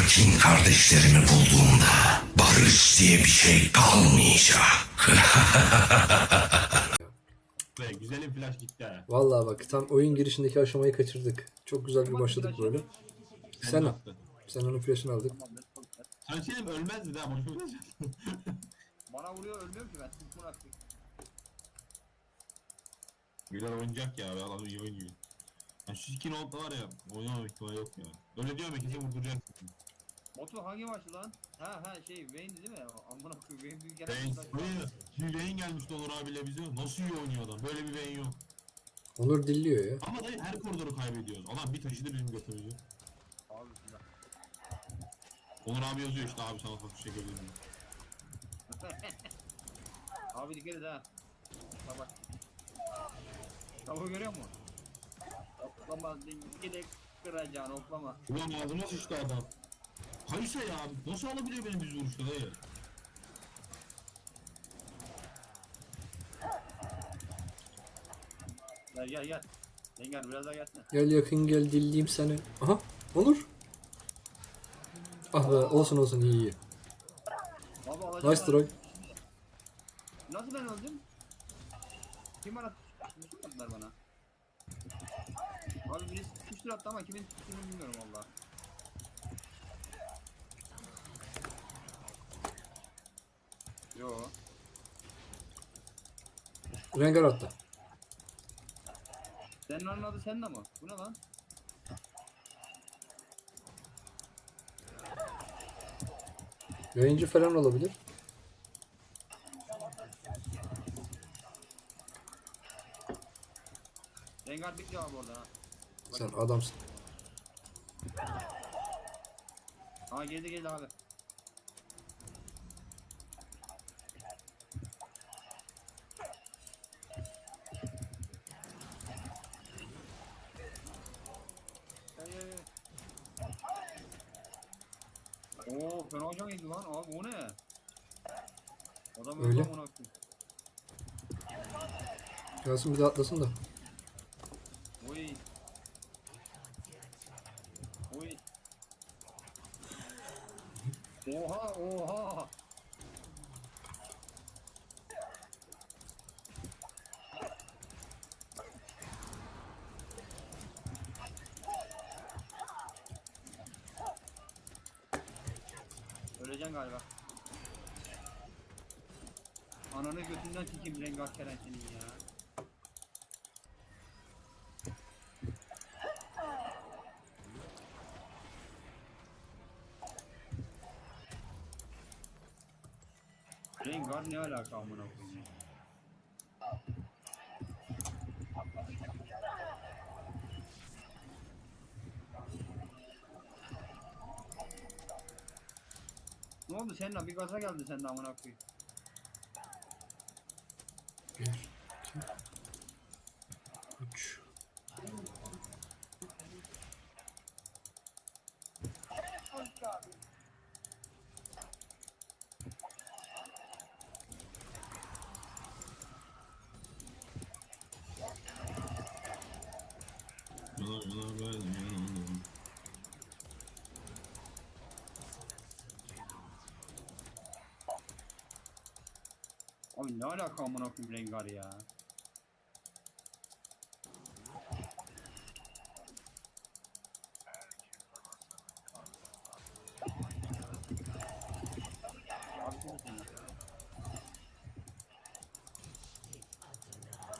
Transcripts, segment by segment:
Tarkin kardeşlerimi bulduğumda barış diye bir şey kalmayacak. Be güzelim flash gitti ha. Vallahi bak tam oyun girişindeki aşamayı kaçırdık. Çok güzel bir başladık böyle. Sen yaptın? sen onun flash'ını aldık. Sen şey mi ölmezdi daha boşuna. Bana vuruyor ölmüyorum ki ben. Bunu attık. Güzel oyuncak ya be adam iyi oynuyor. Ya şu iki nokta var ya oynamam ihtimali yok ya. Öyle diyorum ya kesin vurduracaksın. Batu hangi maçtı lan? Ha ha şey Wayne'di değil mi? Amına koyayım Wayne büyük Ben, gerçekten. böyle bir Vayne gelmişti Onur abiyle bize. Nasıl iyi oynuyor adam. Böyle bir Vayne yok. Onur dilliyor ya. Ama dayı her koridoru kaybediyoruz. Adam bir taşıdı bizim götürücü. Abi silah. Onur abi yazıyor işte abi sana şey geliyor. Abi dikkat et ha. Bak bak. Tavuğu görüyor musun? Oklama gidek kıracaksın oklama. Ulan ağzıma sıçtı adam. Kayısa ya abi. Nasıl alabiliyor benim düz vuruşta dayı? Gel gel gel. Yengar biraz daha gelsene. Gel yakın gel dilleyim seni. Aha Onur. Ah be olsun olsun iyi iyi. Abi alacağım. Nice try. Nasıl ben öldüm? Kim bana attılar bana? Abi birisi tuştur attı ama kimin tuttuğunu bilmiyorum valla. Yo. Rengar attı. Senin onun adı sende mi? Bu ne lan? Yayıncı falan olabilir. Rengar bekliyor abi orada ha. Sen adamsın. Ha geldi geldi abi. Gelsin bir de atlasın da. Oy. Oy. Oha oha. Öleceksin galiba. Ananı götünden sikeyim rengar keren senin ya. Rengar ne alaka amına koyayım? Ne oldu seninle bir gaza geldi senin amına koyayım. Bir, iki, Abi ne alaka amına koyayım Rengar ya.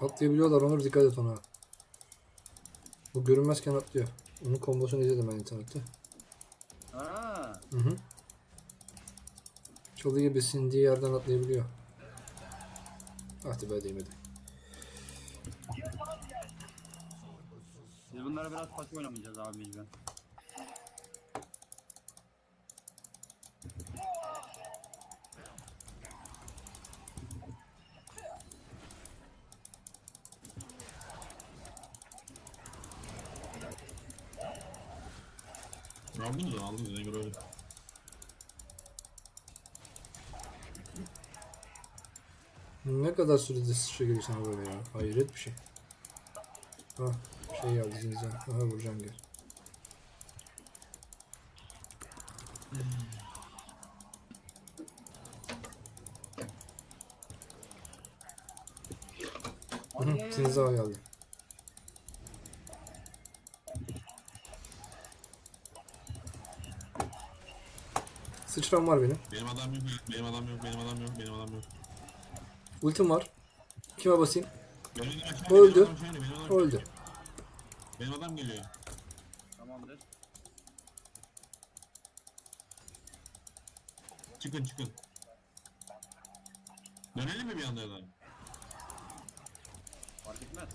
Atlayabiliyorlar Onur dikkat et ona. Bu görünmezken atlıyor. Onun kombosunu izledim ben internette. Ha, Hı hı. Çalı gibi sindiği yerden atlayabiliyor. Hadi be değmedi. biz bunlara biraz pasif oynamayacağız abi mecburen. Aldınız mı? Aldınız. Ne göre öyle. Ne kadar sürede sıçra geliyor sana böyle ya. Hayret bir şey. Ha şey geldi zinza. Aha vuracağım gel. Hı, Zinza geldi. Sıçram var benim. Benim adam yok, benim adam yok, benim adam yok, benim adam yok. Ultim var. Kime basayım? O öldü. O öldü. benim adam geliyor. Tamamdır. Çıkın çıkın. Dönelim mi bir anda ya da? Fark etmez.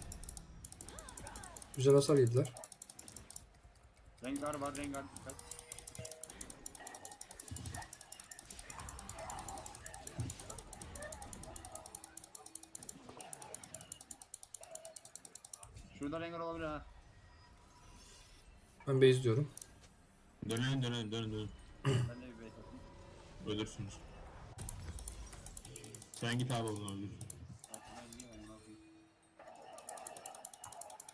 Güzel hasar yediler. Rengar var rengar dikkat. Ha. Ben base diyorum. Dönelim dönelim dönelim dönelim. Ben de bir base atayım. Ölürsünüz. Sen git abi o zaman ölürsün. Ben gideyim onu yapayım.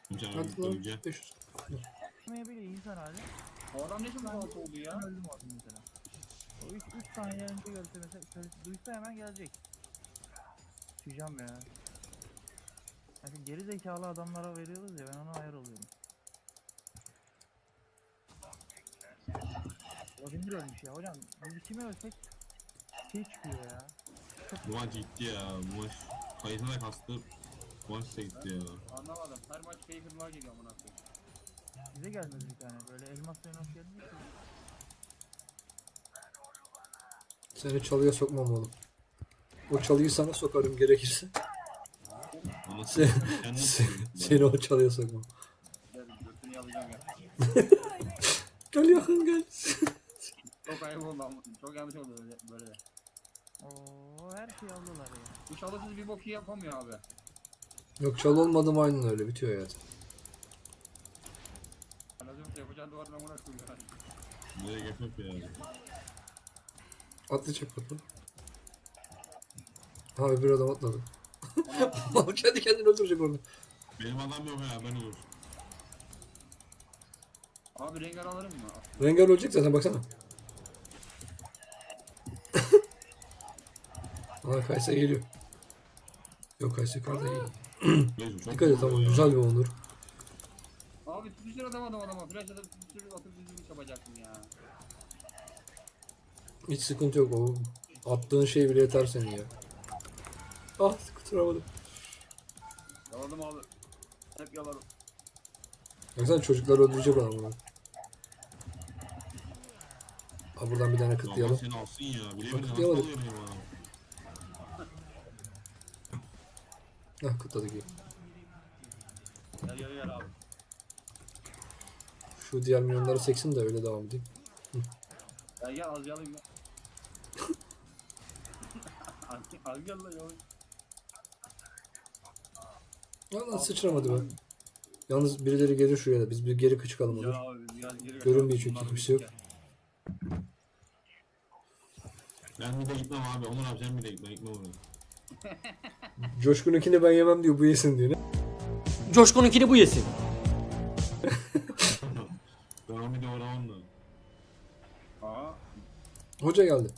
Sen Hadi öleceksin. lan öleceksin. 500. Olmayabilir insan hali. O adam ne çabuk altı oldu ya? Ben öldüm orada mesela. O 3 3 saniye önce görse mesela söyle- duysa hemen gelecek. Tüyeceğim ya. Yani geri zekalı adamlara veriyoruz ya ben ona ayar oluyorum. Vladimir ölmüş ya hocam. Biz kime ölsek şey çıkıyor ya. Bu maç gitti ya. Bu maç kayıtına da kastı. Bu maç da gitti ya. Anlamadım. Her maç Faker'lar geliyor amına koyayım. Bize gelmedi bir tane böyle elmas elmas gelmiyor ki. Seni çalıya sokmam oğlum. O çalıyı sana sokarım gerekirse. Sen- nasıl Sen- öldün? Seni o çalıya sokmam. Gel yakın gel. Çok ayıp oldu ama. Çok yanlış oldu öyle, böyle de. Oo her şeyi aldılar ya. Bu çalısız bir bok iyi yapamıyor abi. Yok çalı olmadım aynen öyle bitiyor hayat. Anacım yapacağın duvarın amına koyuyor. Direkt FF ya. Atlayacak bakın. Ha öbür adam atladı. Mal kendi kendini öldürecek orada. Benim adam yok ya ben olur. Abi rengar alırım mı? Rengar ölecek zaten baksana. Aa Kaysa geliyor. Yok Kaysa yukarıda çok Dikkat et tamam güzel bir onur. Abi tutuştur atamadım adama. Flash atıp tutuştur atıp düzgün yapacaktım ya. Hiç sıkıntı yok o. Attığın şey bile yeter senin ya. Ah kurtaramadım. Yaladım abi. Hep yalarım. Baksana çocuklar öldürecek adam bunu. Ha buradan bir tane Allah kıtlayalım. seni alsın ya. Bile bile nasıl Kıtlayamadık. alıyor benim adam? Hah kıtladık iyi. Gel gel gel abi. Şu diğer milyonları seksin de öyle devam edeyim. Gel gel az yalayım ya. az, az gel lan yalayım. Lan sıçramadı be. Yalnız birileri gelir şuraya da biz bir geri çıkalım olur. Görünmüyor çünkü kimse yok. Ben bir de gitmem abi. Onur abi sen bir de gitme. Gitme oraya. Coşkun'unkini ben yemem diyor bu yesin diyor. Coşkun'unkini bu yesin. Ben onu bir de uğramam da. Aa. Hoca geldi.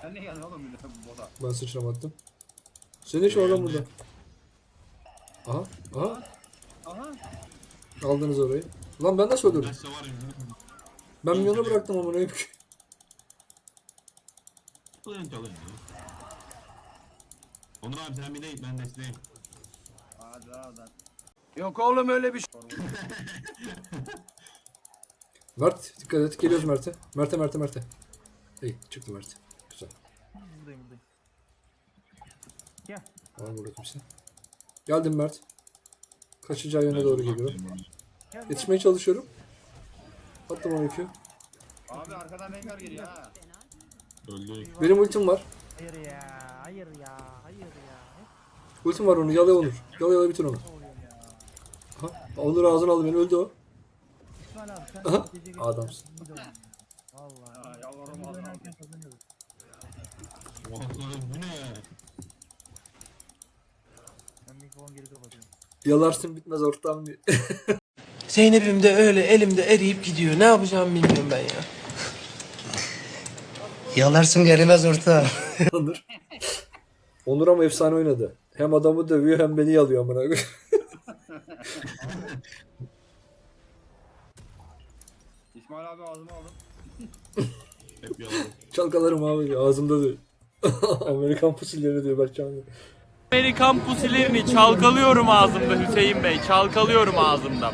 Sen ne geldin oğlum bir de bu bota? Ben sıçramadım. Senin şu adam burada. Aha, aha. Aha. Aldınız orayı. Lan ben nasıl öldürdüm? Neyse var ya. Ben milyonu bıraktım ama ne çalın ya. Onur abi sen bir de git ben desteğim. Hadi hadi. Mert dikkat et geliyoruz Mert'e. Mert'e Mert'e Mert'e. İyi çıktı Mert. Buradayım buradayım. Gel. Var burada kimse. Geldim Mert. Kaçacağı yöne doğru geliyor. Gel gel. Yetişmeye çalışıyorum. Attım onu yükü. Abi arkadan rengar geliyor ha. Öldü. Benim ultim var. Hayır ya. Hayır ya. Hayır ya. Ultim var onu yala Onur. Yala yala bitir onu. Aha. Onur ağzını aldı beni öldü o. Aha, adamsın. sen iyi de oynadın. Vallahi. Ha, yalvarırım Biz adam. oynarken kazanıyoruz. Vallahi bu ne ya? Ben mikrofonu geri kapatıyorum. Yalarsın bitmez ortam diye. Zeynep'im de öyle elimde eriyip gidiyor. Ne yapacağımı bilmiyorum ben ya. Yalarsın gelmez orta. Onur. Onur ama efsane oynadı. Hem adamı dövüyor hem beni yalıyor amına koyayım. İsmail abi ağzıma. Hep yalan. Çalkalarım abi ağzımda diyor. Amerikan pusilleri diyor Berkcan abi. Amerikan pusilerini çalkalıyorum ağzımda Hüseyin Bey. Çalkalıyorum ağzımda.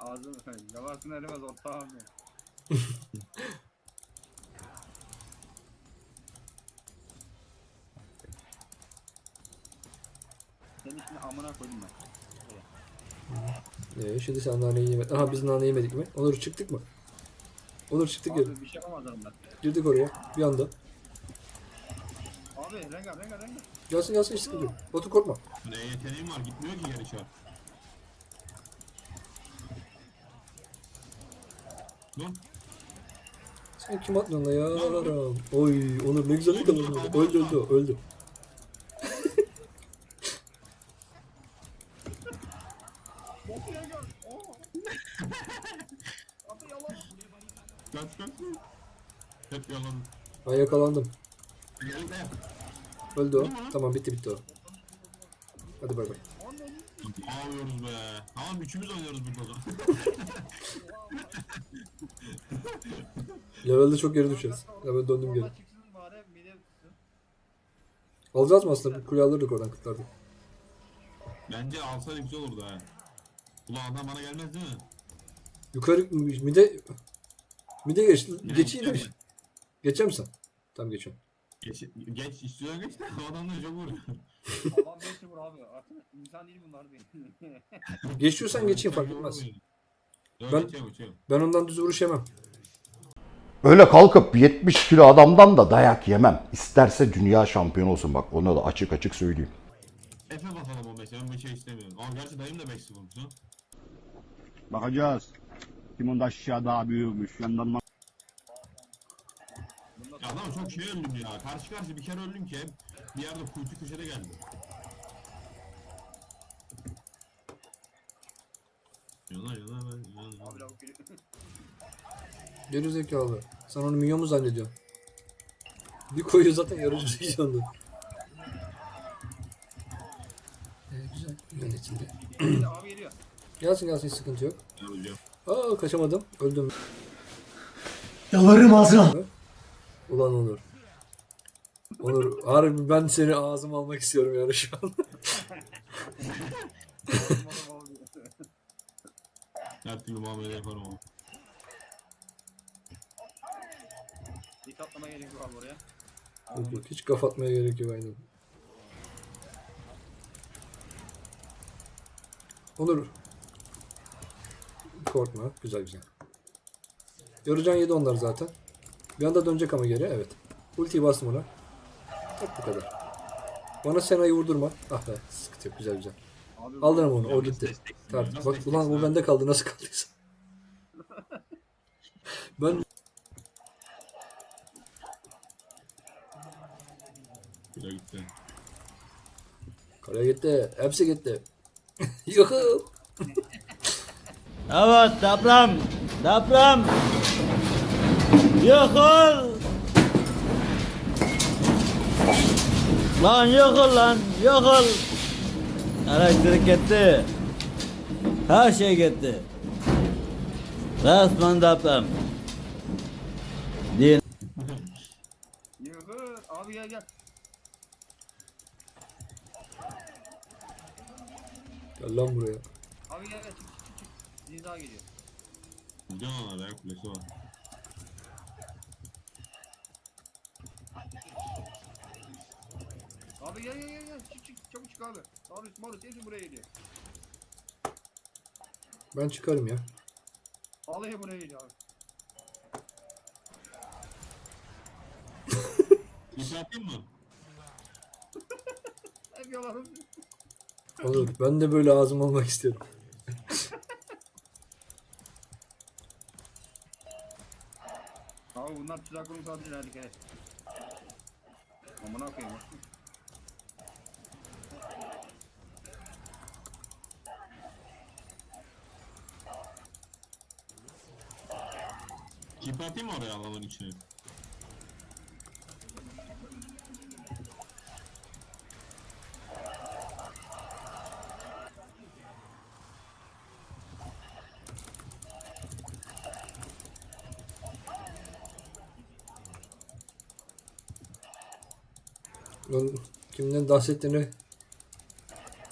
Ağzım yalarsın erimez ortağım ya. Senin şimdi amına koydum ben. Ee, şimdi sen naneyi yemedin. Aha biz nane yemedik mi? Onur çıktık mı? Onur çıktık. Abi bir şey yapamadım ben. Girdik oraya. Bir anda. Abi rengar rengar rengar. Gelsin gelsin hiç sıkıntı yok. Batu korkma. Ne yeteneğim var gitmiyor ki geri çarp. Dur. Sen kim atıyorsun lan ya? Oy Onur ne güzel yakaladın orada. Öldü öldü öldü. Kaç kaç. Hep yalan. Ben yakalandım. Gel de. Öldü o. Tamam bitti bitti o. Hadi bay bay. Ağlıyoruz be. Tamam üçümüz oynuyoruz burada zaman. Levelde çok geri düşeriz. Hemen döndüm geri. Alacağız mı aslında? Bir kule alırdık oradan kırklarda. Bence alsaydı güzel olurdu ha. Ulan adam bana gelmez değil mi? Yukarı mide mide geç. Geçeyim mi? Geçer misin? Tamam geçiyorum. Geç, geç istiyorsan geç de o adam da çok vuruyor. Allah beşli vur abi. Artık insan değil bunlar değil. Geçiyorsan geçeyim fark etmez. Ben... Ben- Geçiyorum geçiyorum. Ben ondan düz vuruş yemem. Öyle kalkıp 70 kilo adamdan da dayak yemem. İsterse dünya şampiyonu olsun bak ona da açık açık söyleyeyim. Efe basalım o mesela ben bir şey istemiyorum. Ama gerçi dayım da 5 sıfırmış lan. Bakacağız. Kim onda aşağı daha büyükmüş. Yandan bak. Ya adam çok şey öldüm ya. Karşı karşı bir kere öldüm ki bir yerde kuytu köşede geldi. Yana yana ben yana. Abi lavuk geliyor. Geri zekalı. Sen onu minyon mu zannediyorsun? Bir koyuyor zaten yarıcı zekanlı. Ee, güzel. Yönetildi. abi geliyor. Gelsin gelsin hiç sıkıntı yok. Aa kaçamadım. Öldüm. Yalarım ağzına. Ulan Onur. Onur harbi ben seni ağzıma almak istiyorum yani şu an. Her türlü muamele yaparım ama. Dik atlama gerek yok abi oraya. Yok, yok, Hiç kafa atmaya gerek yok aynen. Onur. Korkma. Güzel güzel. Yorucan yedi onlar zaten. Bir anda dönecek ama geri. Evet. Ultiyi bastım ona. Hep bu kadar. Bana Sena'yı vurdurma. Ah be. Sıkıntı yok. Güzel güzel. Abi Aldın ama onu. O gitti. desteksin ya, Tart. nasıl Bak ulan bu bende kaldı. Nasıl kaldıysa. ben Güzel gitti. Karaya gitti. Hepsi gitti. Yuhu. Evet deprem. Deprem. Yıkıl. Lan yıkıl lan yıkıl. Elektrik gitti. Her şey gitti. Resmen deprem. Din. Yuhu. Abi gel gel. Gel lan buraya. Abi gel gel çık çık çık. Zinza geliyor. Vuracağım ama dayak kulesi var. Abi gel gel gel gel. Çık çık çabuk çık abi. Abi Marut hepsi buraya geliyor. Ben çıkarım ya. Alayı buraya geliyor abi. Yapayım mı? Hep yalanım. Olur. Ben de böyle ağzım almak istiyorum. Abi bunlar tuzak kurmuş hadi gel. Amına koyayım. Çip atayım mı oraya alanın içine? Lan kimden dans ettiğini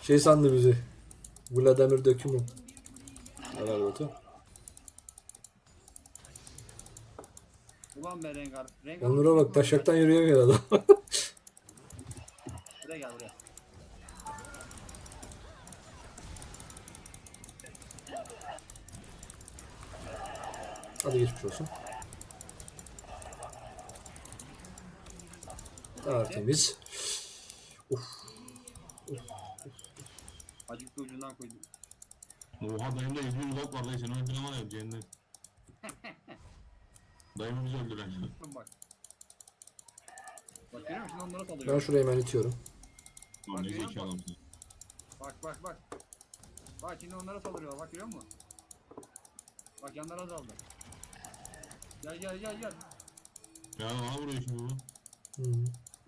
şey sandı bizi. Vladimir Dökümü. Helal olsun. Ulan be Rengar. Rengar Onur'a bak taşaktan yürüyemiyor adam. Buraya gel buraya. Hadi geçmiş olsun. Tertemiz. Acıktı ucundan koydum. Oha dayımda 700 gold var dayı seni öldüren var ya cehennem. Dayımı bizi öldüren. Bakın bak. Bak görüyor musun? Onlara Ben saldırıyor. şurayı hemen itiyorum. Lan ne zeki adamsın. Bak bak bak. Bak şimdi onlara saldırıyor. Bak görüyor musun? Bak yanlar azaldı. Gel gel gel gel. Ya bana vuruyor şimdi bu. Hı.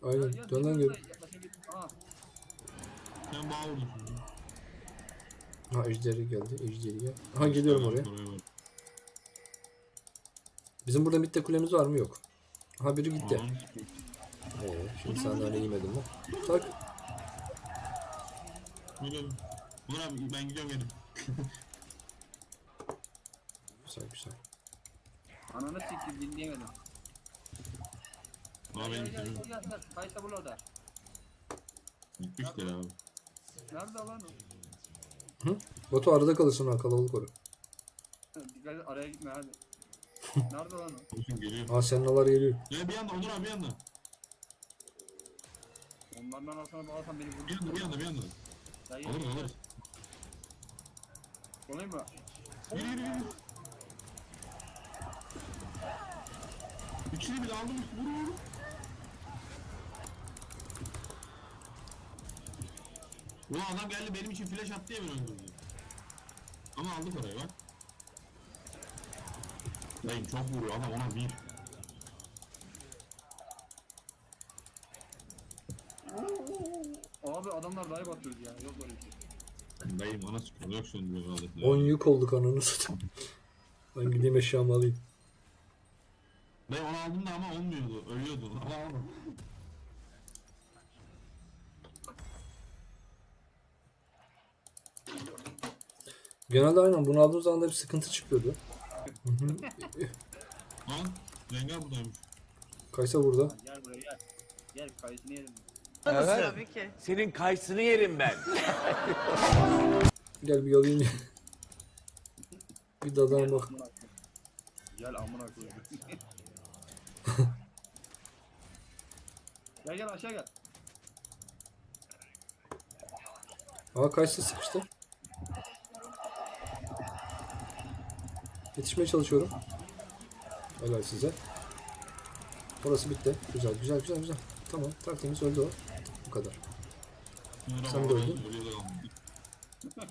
Aynen. Gel, gel, Dön lan gel, Sen bana vurdun şimdi. Ha ejderi geldi. Ejderi gel. Ha geliyorum oraya. bak. Bizim burada mitte kulemiz var mı? Yok. Ha biri gitti. Ee, şimdi sandalye yemedim mi? Tak. Gidelim. Onur abi ben gidiyorum gelin. Güzel güzel. Ananı siktim dinleyemedim. Benim gel. Kaysa bul orada. Gitmiştir abi. Nerede lan o? Batu arada kalırsın ha kalabalık orada. Dikkat et araya gitme hadi. Nerede lan o? Olsun geliyor. Ha senalar geliyor. Ya bir anda Onur abi bir anda. Onlardan arasına bağlasam beni vurdu. Bir anda bir anda bir anda. Dayı. Alır alır. Olayım mı? Yürü yürü yürü. Üçünü bile aldım. Vur vur. Ulan adam geldi benim için flash attı ya beni öldürdü. Ama aldık orayı bak. Dayım çok vuruyor adam ona bir. Abi adamlar dayı batıyordu ya. Yok böyle bir şey. Dayım ona sıkıyor. Yok söndürüyor adamı. 10 yük olduk ananı satayım. Ben gideyim eşyamı alayım. Dayım onu aldım da ama olmuyordu. Ölüyordu. Ama almadım. Genelde aynen bunu aldığım zaman da bir sıkıntı çıkıyordu. Hı hı. Lan Rengar buradaymış. Kaysa burada. Gel buraya gel. Gel kayısını yedim. Senin kayısını yerim ben. Gel bir alayım. bir dadana bak. Amına koyayım. Gel amına koyayım. gel gel aşağı gel. Aa Kaysa sıkıştı. Yetişmeye çalışıyorum. Helal size. Orası bitti. Güzel güzel güzel güzel. Tamam tertemiz öldü o. Bu kadar. Sen de öldün.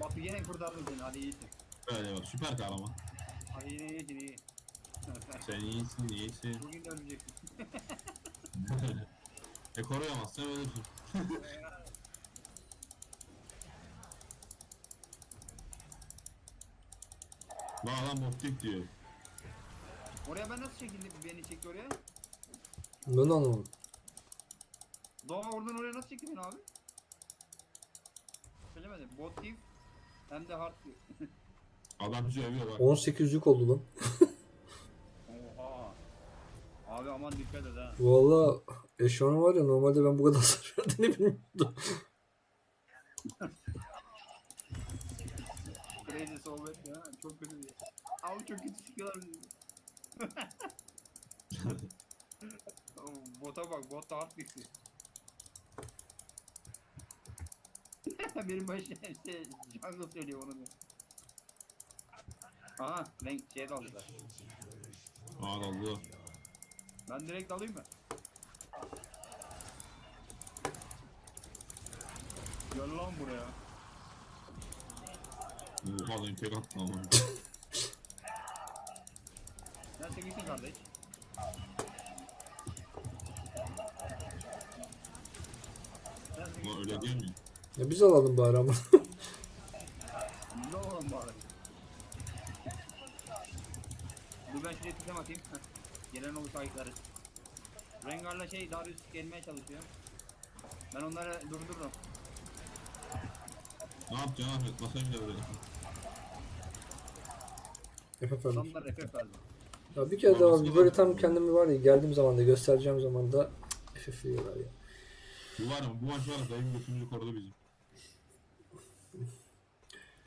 Batu yine kurtardım seni hadi iyisin. Öyle bak süper kahraman. Hadi yine iyisin iyi. Sen iyisin iyisin. Bugün de öleceksin. e koruyamazsan ölürsün. Bak adam optik diyor. Oraya ben nasıl çekildim? Beni çekti oraya. Ben anlamadım. Doğa oradan oraya nasıl çekti beni abi? Söylemedim. Bot hem de hard thief. Adam bizi övüyor bak. 18 yük oldu lan. Oha. Abi aman dikkat et ha. Valla eşyanı var ya normalde ben bu kadar hasar verdiğini bilmiyordum. Sohbet ya. Çok kötü bir Abi çok kötü sikiyorlar bizi. Bota bak, bot da hard thief'i. Benim başım işte jungle söylüyor onu da. Aha, renk şeye daldılar. Aa daldı. Ben direkt alayım mı? Gel lan buraya. Lan tek attı ama. Sen sevgilisin kardeş. Sevgilisin öyle değil mi? Ya biz alalım bari ama. Ne oğlum bari. Dur ben şuraya tutam atayım. Heh. Gelen olursa ayıklarız. Rengar'la şey Darius gelmeye çalışıyor. Ben onları durdururum. Ne yapacaksın Ahmet? Masaya bile böyle. Efendim. Adamlar refek verdi. Ya bir kere daha abi böyle tam kendimi var ya geldiğim zaman da göstereceğim zaman da FF yiyorlar ya. Bu var ya bu maç var ya dayım götümüzü korudu bizim.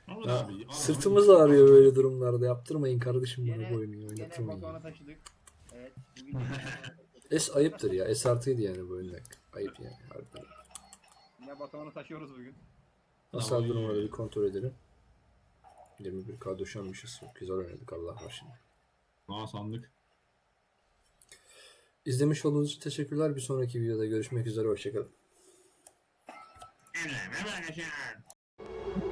Ya, abi. al- sırtımız ağrıyor böyle durumlarda. Yaptırmayın kardeşim bana bu oyunu Gene oynatırmayın. Batuhan'a taşıdık. Evet. Bugün S ayıptır ya. S artıydı yani bu oyunda. Ayıp yani harbiden. yine Batuhan'ı taşıyoruz bugün. Hasar Tamam, iyi. bir kontrol edelim. 21k döşenmişiz. Çok güzel oynadık Allah var şimdi. Aa sandık. İzlemiş olduğunuz için teşekkürler. Bir sonraki videoda görüşmek üzere. Hoşçakalın. Evet, hemen geçen.